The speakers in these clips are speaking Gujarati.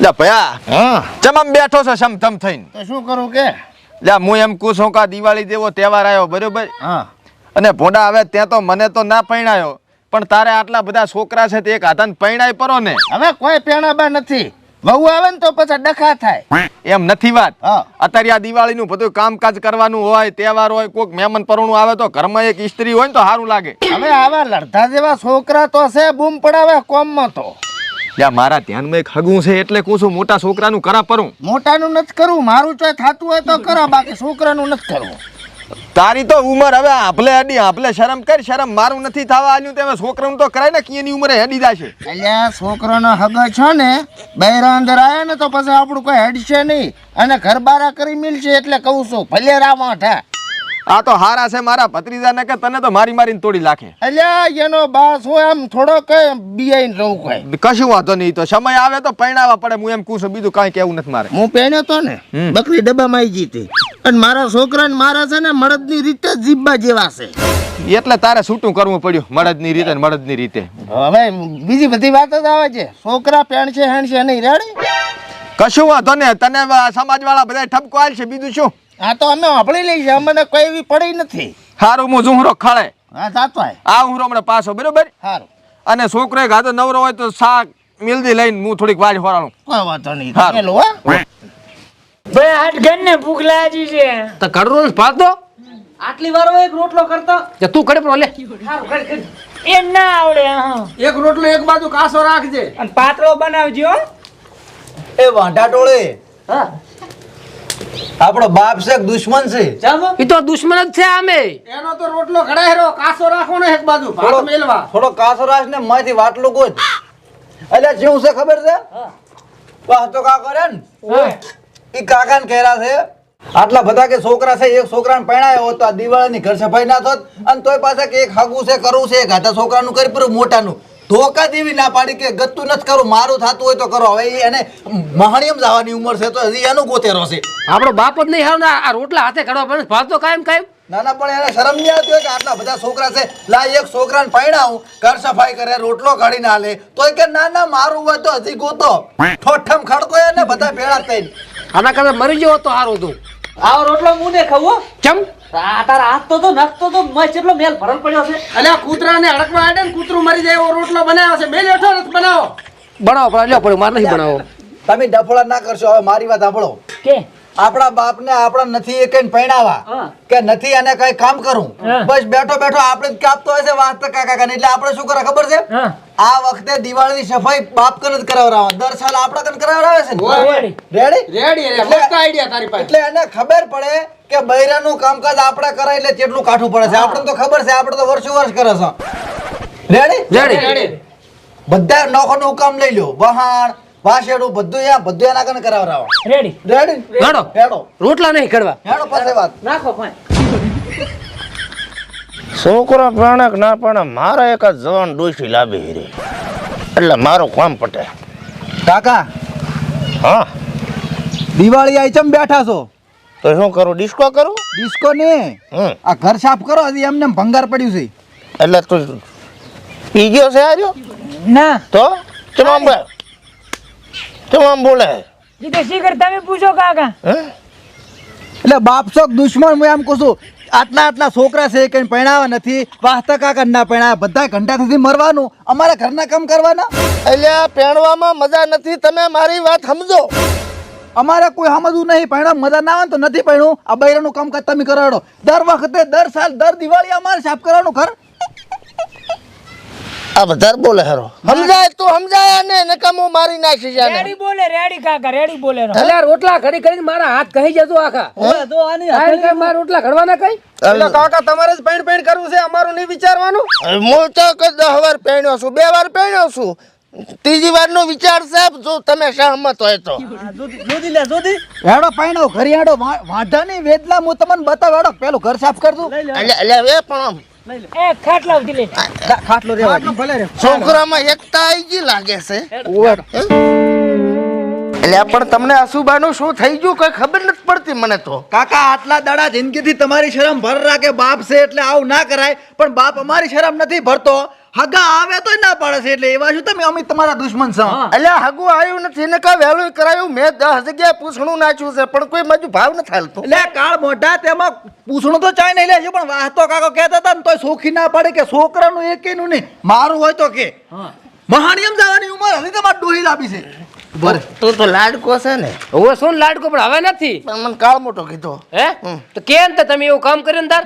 જા ભયા હા. ચમ બેઠો છો સમ તમ થઈને. તો શું કરું કે? જા હું એમ કહું છું કે દિવાળી જેવો તહેવાર આવ્યો બરોબર? હા. અને ભોંડા આવે ત્યાં તો મને તો ના પૈણાયો પણ તારે આટલા બધા છોકરા છે તે એક હાથાને પૈણાય પરો ને. હવે કોઈ પેણાબા નથી. વહુ આવે ને તો પછી ડખા થાય. એમ નથી વાત. હા. અત્યારે આ દિવાળીનું બધું કામકાજ કરવાનું હોય તહેવાર હોય કોઈક મહેમાન પરણું આવે તો ઘરમાં એક ઇસ્ત્રી હોય ને તો સારું લાગે. હવે આવા લડધા જેવા છોકરા તો છે બૂમ પડાવે કોમમાં તો. યા મારા ધ્યાનમાં એક હગું છે એટલે કહું છું મોટા છોકરાનું કરા પરું. મોટાનું નથી કરવું મારું ચોય થતું હોય તો કરો બાકી છોકરાનું નથી કરવું. તારી તો ઉંમર હવે આપલે હેડી આપલે શરમ કર શરમ મારું નથી થવા આલ્યું તમે છોકરાનું તો કરાય ને કીની ઉંમરે હેડી જશે. એટલે છોકરાનો હગ છે ને બૈરા અંદર આયા ને તો પછી આપણું કોઈ હેડશે નહીં. અને ઘર બારા કરી મિલશે એટલે કહું છું ભલે રામા આ તો હારા છે મારા ભત્રીજાને કે તને તો મારી મારીને તોડી લાખે અલ્યા એનો બાસ હોય આમ થોડો બિયાઈને રહું કઈ. કશું વાંધો નહીં તો સમય આવે તો પૈણાવા પડે હું એમ કહું છું બીજું કાંઈ કેવું નથી મારે. હું પહેણ્યો તો ને બકરી ડબ્બામાં આવી જીતી. અને મારા છોકરાને મારા છે ને મળદની રીતે જીબ્બા જેવા છે. એટલે તારે છૂટું કરવું પડ્યું મળદની રીતે ને મળદની રીતે. હવે બીજી બધી વાત જ આવે છે. છોકરા પેણ છે હેણ છે નહીં રેડી? કશું વાંધો ને તને સમાજવાળા બધા ઠપકો છે બીજું શું? આ તો અમે વાપરી લઈ છે અમને કોઈ એવી પડી નથી. હારું હું ઝુંહરો ખાળે હા જાતો આ હું હમણાં પાછો બરોબર? હારું. અને છોકરો ગાતો નવરો હોય તો શાક મિલદી લઈને હું થોડીક વાજ ફરાણું કોઈ વાંધો નહીં. ચાલો હો. ભાઈ આઠ ઘર ને ભૂખ લાગી છે. તો કડરો ને ભાત દો. આટલી વાર એક રોટલો કરતો. જે તું કડે પણ લે. એમ ના આવડે હા. એક રોટલો એક બાજુ કાસો રાખજે. અને પાતળો બનાવજો હો. એ વાંઢા ટોળે. હા. આપણો બાપ છે દુશ્મન છે? એ તો દુશ્મન જ છે આમે. એનો તો રોટલો ઘડાયરો કાસો રાખો ને એક બાજુ ભાત થોડો મેલવા. થોડો કાસો રાખ ને માથી વાટલું ગોજ અલ્યા જેવું છે ખબર છે? વાહ તો કા કરે ને? ઈ કાકાને કહેરા છે. આટલા બધા કે છોકરા છે એક છોકરાને પરણાયો હોત તો આ દિવાળીની ઘર સફાઈ ના થોત અને તોય પાછા કે એક હાગું છે કરવું છે એક હાથા છોકરાનું કરી પૂરું મોટાનું. ધોકા દેવી ના પાડી કે ગતું નથી કરું મારું થતું હોય તો કરો. હવે એને મહાણિયમ જવાની ઉંમર છે તો હજી એનું ગોતેરો છે. આપણો બાપ જ નહીં હાવ ને આ રોટલા હાથે કરવા પડે ભાત કાયમ કાયમ. ના ના પણ એને શરમ નહીં આવતી હોય કે આટલા બધા છોકરા છે. લા એક છોકરાને પરણાવું ઘર સફાઈ કરે રોટલો કાઢીને લે તો કે ના ના મારું હોય તો હજી ગોતો. ઠોઠમ ખડકો એને બધા ભેળા થઈને. આના કરતા મરી જવો તો સારું હતું. આવો રોટલો હું ને ખાવો કેમ? તારા હાથ તો તો નખતો તો મસ્ત એટલો મેલ ભરલ પડ્યો છે. આ કૂતરાને હડકવા આડે ને કૂતરું મરી જાય એવો રોટલો બનાવ્યો છે. મેલ હેઠો નથી બનાવો. બનાવો પણ લ્યો પડ્યો મારે નહીં બનાવો. તમે ડફોડા ના કરશો હવે મારી વાત સાંભળો. કે? આપણા બાપને આપણા નથી એ કઈ પરણાવા કે નથી એને કઈ કામ કરું? બસ બેઠો બેઠો આપણે કાપતો હોય છે વાત કાકા કાકા એટલે આપણે શું કરે ખબર છે? આ વખતે દિવાળીની સફાઈ બાપ કન જ કરાવરાવા દર સાલ આપણા કન કરાવરાવે છે રેડી. રેડી? મસ્ત આઈડિયા તારી પાસે. એટલે એને ખબર પડે કે બૈરાનું કામકાજ આપણે કરાય એટલે કેટલું કાઠું પડે છે. આપણને તો ખબર છે આપણે તો વર્ષો વર્ષ કરે છે. રેડી? રેડી. બધા નોખો કામ લઈ લો વહાણ વાસેડું બધું યા બધું એના કને કરાવરાવા. રેડી રેડી હેડો હેડો. રોટલા નહીં કડવા હેડો પાસે વાત. નાખો ભાઈ. છોકરો પ્રાણક ના પણ મારા એક જ જવાન ડોસી લાવી રે એટલે મારું કામ પટે. કાકા. હા. દિવાળી આઈ ચમ બેઠા છો? તો શું કરું? ડિસ્કો કરું? ડિસ્કો ને? હમ. આ ઘર સાફ કરો હજી એમને ભંગાર પડ્યું છે. એટલે તું પી ગયો છે આર્યો ના. તો? ચમ આમ બોલે આમ બોલે? ઈ તો કરતા તમે પૂછો કાકા. હે? એટલે બાપ શોખ દુશ્મન હું એમ કહું છું આટલા આટલા છોકરા છે કઈ પહેણાવા નથી વાસ્તા કાકા ના પહેણા બધા ઘંટાથી મરવાનું અમારા ઘરના કામ કરવાના? એટલે પહેણવામાં મજા નથી તમે મારી વાત સમજો. અમારે કોઈ સમજવું નહીં પરણા મજા ના આવે તો નથી પહેણું આ બૈરાનું કામ કરતા તમે કરાવડો દર વખતે દર સાલ દર દિવાળી અમારે સાફ કરવાનું ઘર. આ બધા બોલે હરો. સમજાય તું સમજાય ને નકામો મારી નાખી જાને રેડી બોલે રેડી કાકા રેડી બોલે એટલે રોટલા ઘડી કરીને મારા હાથ કહી જતો આખા. આ રીતે મારા રોટલા ઘડવાના કઈ? એટલે કાકા તમારે જ પેણ પેણ કરવું છે અમારું નહીં વિચારવાનું? હું તો કદ દસ વાર પહેણ્યો છું બે વાર પહેણ્યો છું. ત્રીજી વાર નો વિચાર સાહેબ જો તમે સહમત હોય તો. હેડો લે ઘરે હેડો વા- વાંઢાની વેદલા હું તમને બતાવ હેડો પેલું ઘર સાફ કરજો એટલે એટલે એ પણ એ ખાટલા ઉઠી લે. ખાટલો રેવા ભલે છોકરામાં એકતા આવી ગઈ લાગે છે. એટલે પણ તમને અશુભાનું શું થઈ ગયું કઈ ખબર નથી પડતી મને તો. કાકા આટલા દાડા જિંદગીથી તમારી શરમ ભર રાખે બાપ છે એટલે આવું ના કરાય પણ બાપ અમારી શરમ નથી ભરતો. હગા આવે તો ના પાડે છે એટલે એવા શું તમે અમે તમારા દુશ્મન છો? એટલે હગું આવ્યું નથી ને કા વહેલું કરાયું? મેં દસ જગ્યાએ પૂછણું નાખ્યું છે પણ કોઈ બાજુ ભાવ નથી હાલતો. એટલે કાળ મોઢા તેમાં પૂછણું તો ચાય નહીં લે છે પણ વાહતો કાકો કહેતા હતા ને તોય સોખી ના પડે કે છોકરાનું એકેયનું નહીં મારું હોય તો કે. મહાણિયમ જવાની ઉંમર હજી તમારે ડોહી લાવી છે. બરે તું તો લાડકો છે ને. હવે શું લાડકો પણ હવે નથી? પણ મને કાળ મોટો કીધો. હે? તો કેમ તે તમે એવું કામ કરીને તાર?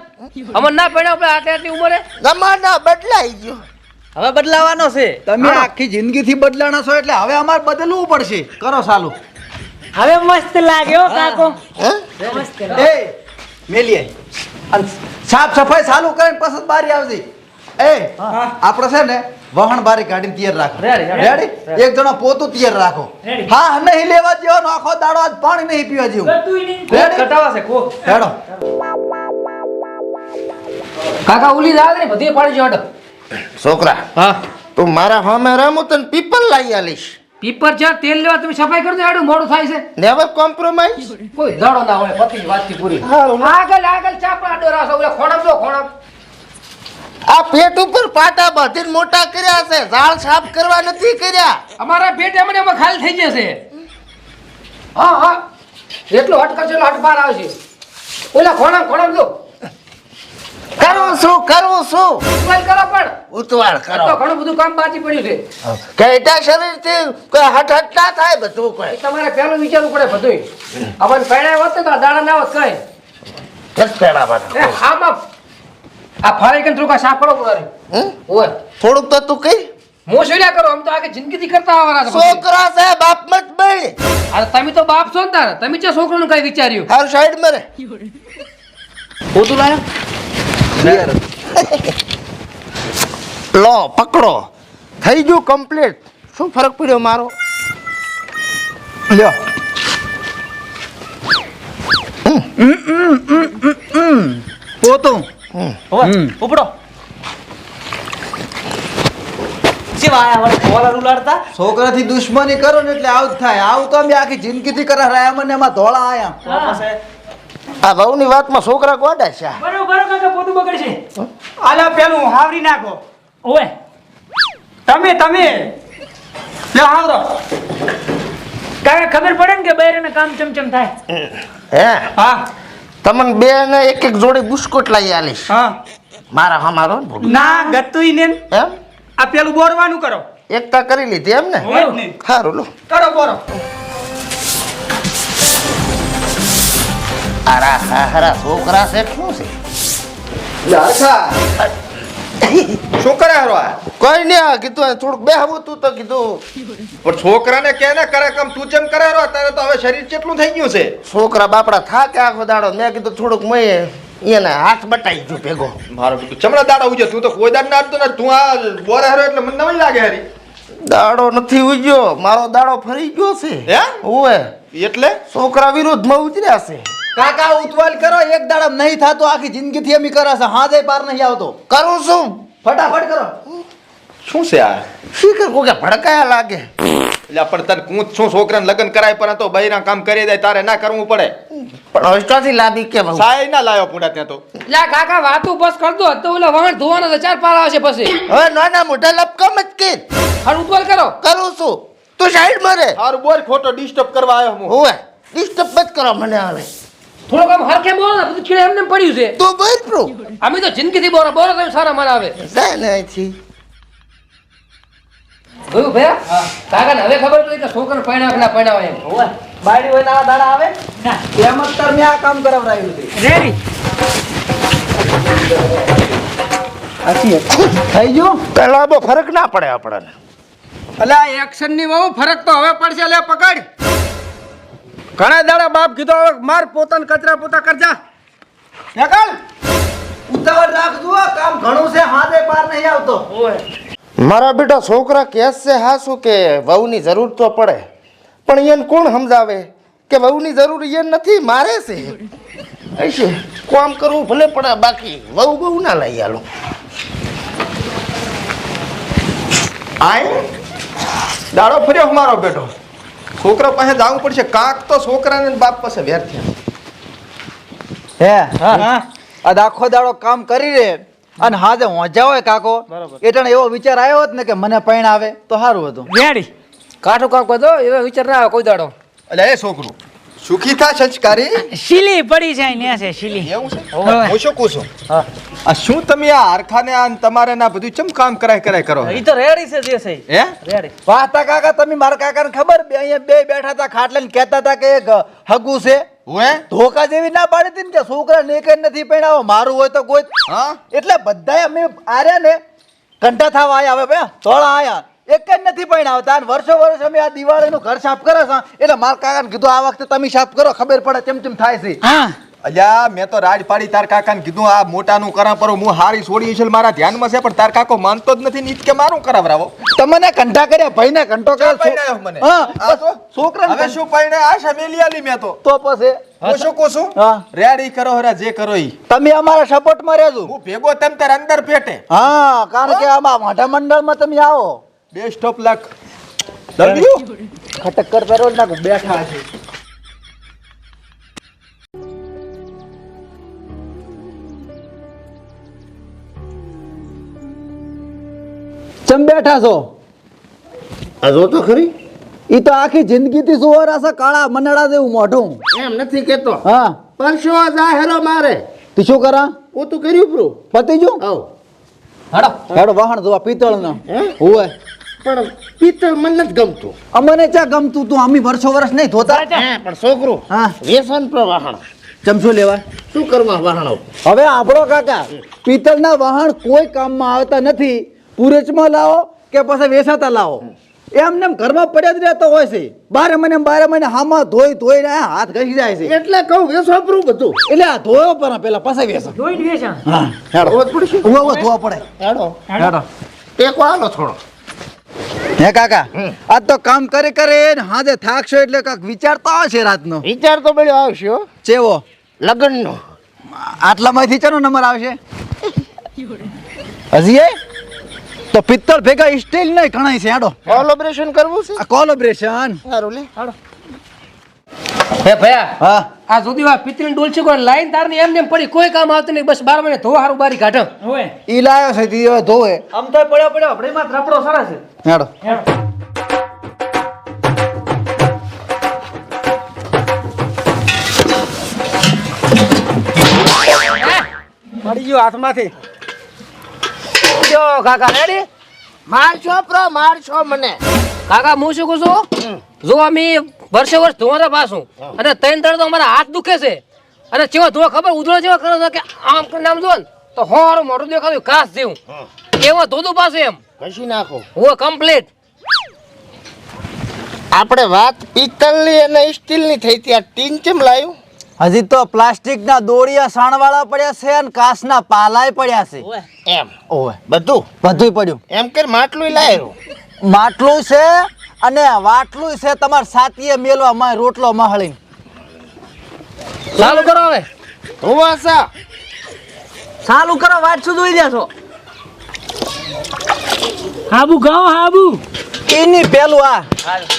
અમર ના પડ્યા આપણે આટલી આટલી ઉંમરે? જમાના બદલાઈ ગયો. હવે બદલાવાનો છે. તમે આખી જિંદગીથી બદલાણા છો એટલે હવે અમારે બદલવું પડશે. કરો સાલું હવે મસ્ત લાગ્યો કાકો. એ મેલીએ. સાફ સફાઈ સાલું કરીને પસંદ બારી આવશે એ આપણે છે ને વહણ બારી કાઢીને તૈયાર રાખો. રેડી એક જણો પોતું તૈયાર રાખો. હા નહીં લેવા જેવો આખો દાડો આજ પાણી નહીં પીવા જેવું. રેડી કટાવાશે કો હેડો. કાકા ઉલી લાગ ને બધી પાડી જો છોકરા હા. તું મારા સામે રમું તને પીપલ લાવી આલીશ. પીપર ચા તેલ લેવા તમે સફાઈ કરજો એડું મોડું થાય છે. ને હવે કોમ્પ્રોમાઇઝ કોઈ દાડો ના હોય પતિ વાતથી પૂરી. આગળ આગળ ચાપડા ડોરા છો ઓલા ખોણમ જો ખોણમ. આ પેટ ઉપર પાટા બાંધીને મોટા કર્યા છે. ઝાડ સાફ કરવા નથી કર્યા. અમારા પેટ એમને એમાં ખાલી થઈ જશે. હા હા. એટલો હટ કરશે એટલો હટ બહાર આવશે. ઓલા ખોણા ખોણા જો કરું શું કરું શું ઉતવાળ કરો પણ. ઉતવાળ કરો તો ઘણું બધું કામ બાકી પડ્યું છે. કેટા શરીરથી કોઈ હટ હટ ના થાય બધું કોઈ. તમારે પહેલું વિચારવું પડે બધું અમારે પહેણા હોત તો દાડા ના હોત કઈ. કેસ પહેણા. એ આમાં આ ફાળી કે થોડુંક આ સાફ કરો તમારે હમ? ઓય. થોડુંક તો તું કઈ. હું શું કરો? આમ તો આગે જિંદગીથી કરતા આવવાના. છોકરા છે બાપ મત બળી અરે તમે તો બાપ છો ને તાર. તમે છે છોકરાનું કઈ વિચાર્યું? હાર સાઈડ મરે. પોતું લાયો? લો. પકડો. થઈ ગયું કમ્પ્લીટ શું ફરક પડ્યો મારો? લ્યો. પોતું ઉપડો. છોકરાથી દુશ્મની કરો ને એટલે આવું થાય. આવું તો અમે આખી જિંદગીથી કરા રહ્યા. મને એમાં ધોળા આયા. આ વહુની વાતમાં છોકરા ગોડા છે. બરોબર કાકા પોતું બગડશે. આલા પેલું હાવરી નાખો. ઓય તમે તમે. લે હાવરો. કાકા ખબર પડે ને કે બૈરાને કામ ચમચમ થાય? હે? હા. તમને બે ને એક એક જોડી બિસ્કુટ લઈ આલીશ. હા. મારા હમારો ને ગતુઈ ને એમ? આ પેલું બોરવાનું કરો. એકતા કરી લીધી એમ ને. સારું લો. કરો બોરો. આરા હારા છોકરા છે શું છે? શું કરે હારો આ. કોઈ નહીં આ કીધું થોડુંક બેહવું તું તો કીધું. પણ છોકરાને કે ને કરે કમ તું ચેમ કરે હરો તારે તો હવે શરીર કેટલું થઈ ગયું છે. છોકરા બાપડા થાકે આખો દાડો. મેં કીધું થોડુંક મેં એને હાથ બટાઈ ગયો ભેગો. મારો ચમડા દાડા ઉજે તું તો કોઈ દાડ નાડતો ને તું આ બોરે હરો એટલે મને નવી લાગે હારી. દાડો નથી ઉજ્યો મારો દાડો ફરી ગયો છે. હે? ઓવે. એટલે? છોકરા વિરુદ્ધમાં ઉજર્યા છે. કાકા ઉતવાલ કરો એક દાડો નહીં થાતો આખી જિંદગીથી અમે કરે છે. હાજે પાર નહીં આવતો. કરું શું ફટાફટ કરો. શું છે આ? શીખર કોકે ભડકાયા લાગે. એટલે પણ તને કૂંચ છું છોકરાને લગ્ન કરાય પણ તો બહેરા કામ કરી દે તારે ના કરવું પડે. પણ હસ્ટાથી લાદી કે બહુ સાય ના લાયો પૂડા ત્યાં તો. લા કાકા વાતું બસ કર દો. તો ઓલા વાણ ધોવાના તો ચાર પાર આવશે પછી. હવે નાના મોટા લપકમ જ કે. હર ઉતવલ કરો. કરું છું. તું સાઈડ મરે. હારું બોલ ખોટો ડિસ્ટર્બ કરવા આવ્યો હું. ઓવે ડિસ્ટર્બ મત કરો મને હવે. થોડોક આમ હરખે બોલો ને બધું ખીલે એમને પડ્યું છે. તો બોલ પ્રો. અમે તો જિંદગીથી બોલો બોલો તમે સારા મારા આવે જાય ને અહીંથી. જોયું ભયા? કાકા હવે ખબર પડી કે છોકરો પૈણા ના પૈણા એમ. બાયડી હોય ના દાડા આવે? એમ જ તાર મેં આ કામ કરાવરાયું છે. રેડી થઈ ગયો? બહુ ફરક ના પડે આપણને. અલે એક્શનની બહુ ફરક તો હવે પડશે. લે પકડ. ઘણા દાડા બાપ કીધો હવે માર પોતાના કચરા પોતા કરજા નકલ ઉતાવળ રાખજો કામ ઘણું છે હાથે પાર નહીં આવતો. મારા બેટા છોકરા કેસ છે હા શું કે વહુની જરૂર તો પડે પણ એને કોણ સમજાવે કે વહુની જરૂર એ નથી મારે છે. હશે કામ કરવું ભલે પડે બાકી વહુ બહુ ના લઈ આલો આય. દાડો ફર્યો મારો બેટો. છોકરા પાસે જવું પડશે. કાક તો છોકરાને ને બાપ પાસે વેર થયા. હે? આ આખો દાડો કામ કરી રે અને હાજે હોજા હોય કાકો. એટલે એવો વિચાર આવ્યો હોત ને કે મને પૈણ આવે તો સારું હતું. રેડી કાઠું કામ કરતો એવો વિચાર ના આવે કોઈ દાડો. એટલે એ છોકરું સુખી થા સંસ્કારી? શીલી પડી જાય ને છે શીલી. એવું છે? હું શું કહું છું? આ શું તમે આ હરખાને આ ને તમારે ના બધું ચમ કામ કરાય કરાય કરો? ઈ તો રેડી છે જે છે હે? રેડી. વાહતા કાકા તમે મારા કાકાને ખબર? બે અહીંયા બે બેઠા હતા ખાટલે ને કહેતા હતા કે એક હગુ છે. હું ધોકા જેવી ના પાડી હતી ને કે છોકરા ને કઈ નથી પહેણાવો મારું હોય તો કોઈ હા? એટલે બધાય અમે આર્યા ને કંઠા થાવા આયા હવે બે. તોળા આયા. એક જ નથી પહેણાવતા અને વર્ષો વર્ષ અમે આ દિવાળીનું ઘર સાફ કરે છે. એટલે મારા કાકાને કીધું આ વખતે તમે સાફ કરો ખબર પડે કેમ કેમ થાય છે. હા. અલ્યા મેં તો રાજ પાડી તાર કાકાને કીધું આ મોટાનું કરા પર હું હારી છોડી છે મારા ધ્યાનમાં છે પણ તાર કાકો માનતો જ નથી નીચ કે મારું કરાવરાવો. તમને કંઠા કર્યા ભાઈને કંઠો ક્યાં કર્યો? મને? હા આ છોકરા હવે શું પરણે આ શમેલી આલી મેં તો. તો પછી? હું શું કહું છું? હા. રેડી કરો હરા જે કરો ઈ. તમે અમારા સપોર્ટમાં રહેજો. હું ભેગો તમ તાર અંદર પેટે હા કારણ કે આમાં મોઢા મંડળમાં તમે આવો. Best of luck love you ખટક કરતા રહો ને બેઠા છે. ચમ બેઠા છો? આ જો તો ખરી. ઈ તો આખી જિંદગીથી સુવર આસા કાળા મનડા જેવું મોઢું. એમ નથી કેતો. હા. પરશો જાહેરો મારે. તું શું કરા? ઓ તું કર્યું પ્રો પતી જો આવ. હેડો હેડો વાહણ જોવા પિત્તળ નો હે? હોય પણ પિત્તળ મને નથી ગમતું. અમને ચા ગમતું તું? અમે વર્ષો વર્ષ નહીં ધોતા? હે પણ છોકરો હા. વ્યસન પર વાહણ. ચમચો લેવા? શું કરવા વાહણો હવે આપણો કાકા પિત્તળના વાહણ કોઈ કામમાં આવતા નથી. પુરેચમાં લાવો કે પછી વેસાતા લાવો? એમને એમ ઘરમાં પડ્યા જ રહેતો હોય છે. બારે મહિને બારે મહિને હામાં ધોઈ ધોઈને ને હાથ ઘસી જાય છે. એટલે કહું વેસવાપરું બધું. એટલે આ ધોયો પણ પેલા પાસે વેસ. ધોઈ વેસ. હા. હેડો. ધોવા પડે. હેડો. હેડો. ટેકો આલો થોડો. હે કાકા? આ તો કામ કરે કરે ને હાજે થાકશો એટલે કાક વિચારતા હશે રાતનો. વિચાર તો બધો આવશે ચેવો? લગ્નનો. આટલામાંથી ચાનો નંબર આવશે? હજી એ તો પિત્તળ ભેગા સ્ટીલ નહીં ઘણાય છે આડો કોલોબ્રેશન કરવું છે? કોલોબ્રેશન સારું લે. હે ભયા હા. આ આ પિત્તળની ડોલ છે કોઈ? લાઈન તાર ને એમ પડી કોઈ કામ આવતું નહીં બસ બાર મહિને ધોવા હારું બારી કાઢો હોય ઈ લાયો છે તી હવે ધોવે. આમ તો પડ્યો પડ્યો આપણે માં ત્રપડો સરસ છે. હેડો. પડી ગયો હાથમાંથી. જો કાકા રેડી મારશો પ્રો મારશો મને. કાકા હું શું કહું છું? જો અમે વર્ષે વર્ષ ધોવા પાછું. અને ત્રણ ત્રણ તો અમારા હાથ દુખે છે. અને ચેવો ધોવા ખબર ઉધળો ચેવો કરો કે આમ કરીને આમ જો ને તો હોરું મોઢું દેખાતું ઘાસ જેવું. એવો ધોધું પાછું એમ. કશું નાખો. હું કમ્પ્લીટ આપણે વાત પિત્તલની અને સ્ટીલની થઈ ત્યાં ટીન કેમ લાવ્યું હજી તો પ્લાસ્ટિક ના દોડિયા સાણવાળા પડ્યા છે અને કાસના પાલાય પડ્યા છે. એમ. ઓવે. બધું? બધુંય પડ્યું. એમ કે માટલું લાવ્યું. માટલું છે અને વાટલું છે તમારે સાતીએ મેલવા માં રોટલો મહળીને. ચાલુ કરો હવે. હોવા સા ચાલુ કરો વાત શું જોઈ દેશો હાબુ ગાઓ હાબુ. એની પેલું આ.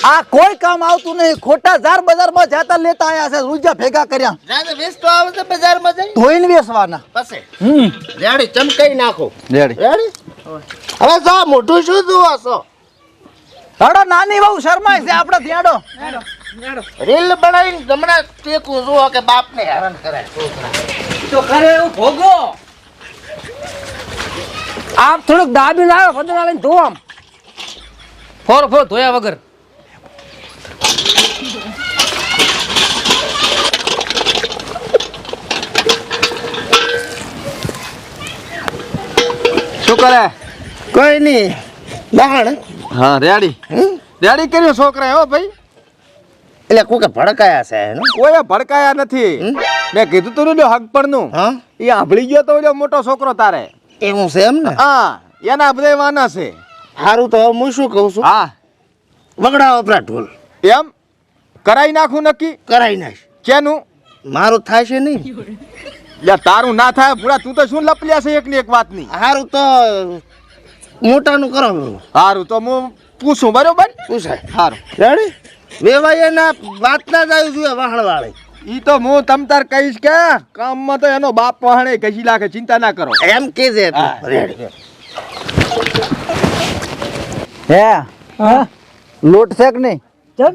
આ કોઈ કામ આવતું નહીં. ખોટા ઝાર બજારમાં જાતા લેતા આયા છે રૂજા ભેગા કર્યા. રાતે વેચતો આવે છે બજારમાં જઈ ધોઈને વેસવાના. પછી. હમ. રેડી ચમકાઈ નાખો. રેડી. રેડી? હવે જા મોઢું શું છો? હડો નાની બહુ શરમાય છે આપણે ધ્યાડો રીલ બનાવીને હમણાં ટેકું જુઓ કે બાપને હેરાન કરાય તો કરે એવું ભોગો. આમ થોડુંક દાબીને આવ્યો ફદન આવીને ધો આમ. ફોર ફોર ધોયા વગર. શું કરે? કોઈ નહીં. બહાણ હા રેડી. રેડી કર્યો છોકરા હો ભાઈ. એટલે કોકે ભડકાયા છે કોઈ ભડકાયા નથી. મેં કીધું તું ને હકનું હા? એ આંભળી ગયો તો ઓલો મોટો છોકરો તારે. એવું છે એમ ને? હા એના બધા વાના છે. સારું તો હું શું કહું છું? હા. વગડા વપરા ઢોલ. એમ? કરાઈ નાખું નક્કી? કરાઈ નાખ. કેનું? મારું થાય છે નહીં તારું ના થાય ભૂડા તું તો શું લપલ્યા છે એકની એક વાતની? સારું તો મોટાનું કરો સારું તો હું પૂછું બરોબર? પૂછાય સારું રેડી વેવાય એના વાત ના જ આવ્યું જોઈએ વાહણ વાળે ઈ તો હું તમ તાર કહીશ કે કામમાં તો એનો બાપ વહાણે ઘસી લાગે ચિંતા ના કરો. એમ કે છે રેડી હે હા. લોટ છે કે નહીં? ચમ.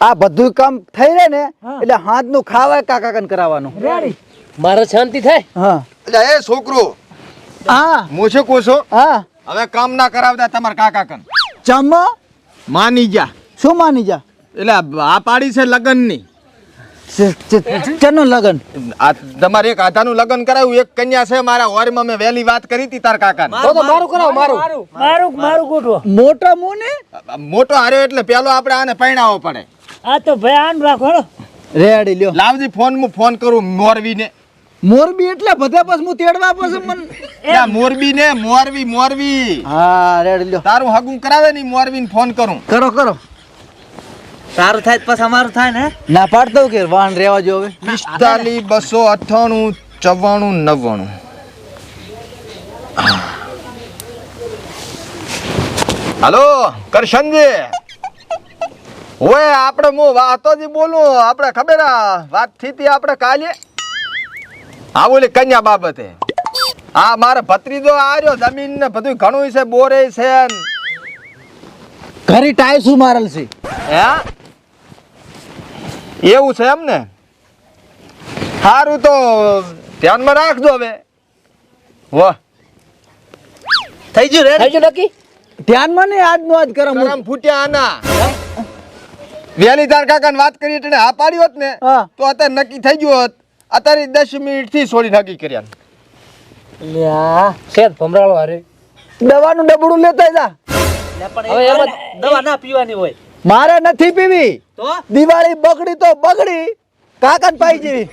આ બધું કામ થઈ રહે ને એટલે હાથનું ખાવાય કાકા કન કરાવવાનું. રેડી મારે શાંતિ થાય? હા. એટલે એ છોકરો હા. મોછે શું હા. હવે કામ ના કરાવતા તમારા કાકા કન ચમ માની જા શું માની જા એટલે આ પાડી છે લગ્નની. ચનું લગન? આ તમારે એક આધાનું લગ્ન કરાવ્યું એક કન્યા છે મારા ઓરમાં મેં વહેલી વાત કરી હતી તાર કાકા તો મારું કરાવો મારું મારું. મારું ગોઠવો. મોટા મું મોટો હાર્યો એટલે પેલો આપણે આને પૈણાવો પડે. આ તો ભાઈ આન રાખો રેડી લ્યો. લાવજી ફોન હું ફોન કરું મોરવી ને મોરબી એટલે બધા પછી હું તેડવા પછી મન. મોરબી ને મોરવી મોરવી હા રેડ લ્યો. તારું હગું કરાવે ની મોરવી ને ફોન કરું. કરો કરો. સારું થાય તો પછી અમારું થાય ને ના પાડતો કે વાહન રેવા જો હવે. પિસ્તાલી બસો અઠાણું ચવાણું નવ્વાણું. હલો કરશનજી. ઓય આપણે હું વાતોજી બોલું. આપણે ખબર વાતથી આપણે કાલે. હા બોલી કન્યા બાબતે. હા મારે ભત્રીજો આર્યો જમીન ને બધું ઘણું છે બોરે છે ને. ઘરે શું મારેલ છે? હે? એવું છે એમ ને? સારું તો ધ્યાનમાં રાખજો હવે. વાહ. થઈ ગયું રે થઈ ગયું નક્કી? ધ્યાનમાં ને આજ નો આજ કરમ કરમ ફૂટ્યા આના. વેલી તાર કાકાને વાત કરી એટલે હા પાડી હોત ને. તો અત્યારે નક્કી થઈ ગયું હોત. અત્યારે દસ મિનિટથી છોડી નક્કી કર્યા લ્યા શેત ભમરાળો હારે. દવાનું ડબડું લેતા જા. હવે એમ દવા ના પીવાની હોય. મારે નથી પીવી. તો? દિવાળી બગડી તો બગડી. કાકાને પાઈ જેવી.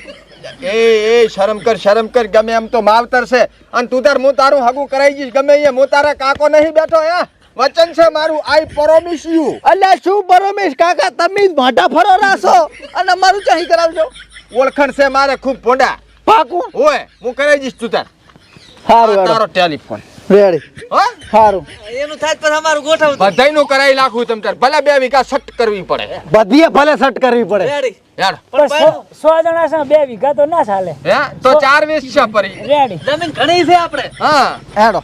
એ એ શરમ કર શરમ કર ગમે એમ તો માવતર છે. અને તું તાર હું તારું હગું કરાઈ જઈશ ગમે એ. હું તારા કાકો નહીં બેઠો હે? વચન છે મારું આઈ પ્રોમિસ યુ અલ્યા શું પરમેશ કાકા તમે જ મોઢા ફરો રાસો અને મારું ચાહી કરાવજો. ઓળખણ છે મારે ખૂબ ભોંડા. પાકું? ઓય હું કરી દઈશ તું તાર. સારું તારો ટેલિફોન. રેડી. હો? સારું એનું થાય પર અમારું અમારું બધાયનું કરાઈ લાખું તમ તાર. ભલે બે વીઘા સટ કરવી પડે. બધીએ ભલે સટ કરવી પડે. રેડી. યાર પણ સો- સો જણા છે બે વીઘા તો ના ચાલે. હે? તો ચાર વીસ છે પરી. રેડી. જમીન ઘણી છે આપણે. હા. હેડો.